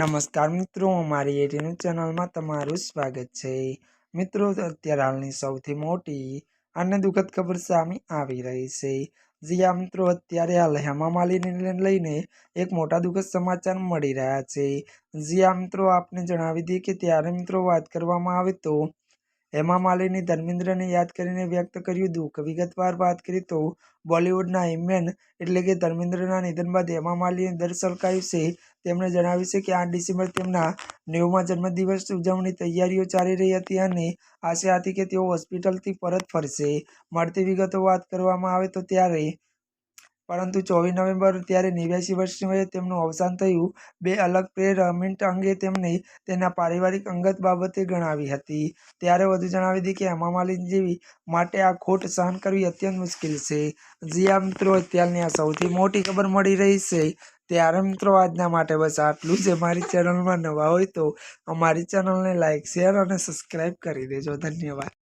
નમસ્કાર મિત્રો, અમારી એટીનું ચેનલમાં તમારું સ્વાગત છે. મિત્રો, અત્યારે હાલની સૌથી મોટી અને દુઃખદ ખબર સામે આવી રહી છે. જ્યાં મિત્રો, અત્યારે હાલ હેમા માલિનીને લઈને એક મોટા દુઃખદ સમાચાર મળી રહ્યા છે. જ્યાં મિત્રો, આપને જણાવી દઈએ કે ત્યારે મિત્રો વાત કરવામાં આવે તો હેમા માલિની ધર્મેન્દ્રને યાદ કરીને વ્યક્ત કર્યું દુઃખ. વિગતવાર વાત કરીએ તો બોલિવૂડના હિમેન એટલે કે ધર્મેન્દ્રના નિધન બાદ હેમા માલિની દર સલકાયું છે તેમણે જણાવ્યું છે કે આઠ ડિસેમ્બર તેમના નેવમાં જન્મદિવસ ઉજવણી તૈયારીઓ ચાલી રહી હતી અને આશા હતી કે તેઓ હોસ્પિટલથી પરત ફરશે. મળતી વિગતો વાત કરવામાં આવે તો ત્યારે પરંતુ ચોવીસ નવેમ્બર ત્યારે નેવ્યાસી વર્ષની વયે તેમનું અવસાન થયું. બે અલગ પ્રેરમેન્ટ અંગે તેમણે તેના પારિવારિક અંગત બાબતે ગણાવી હતી. ત્યારે વધુ જણાવી હતી કે હેમા માલિની જેવી માટે આ ખોટ સહન કરવી અત્યંત મુશ્કેલ છે. જ્યાં મિત્રો, અત્યારની આ સૌથી મોટી ખબર મળી રહી છે. ત્યારે મિત્રો, આજના માટે બસ આટલું જ. અમારી ચેનલમાં નવા હોય તો અમારી ચેનલને લાઇક શેર અને સબસ્ક્રાઈબ કરી દેજો. ધન્યવાદ.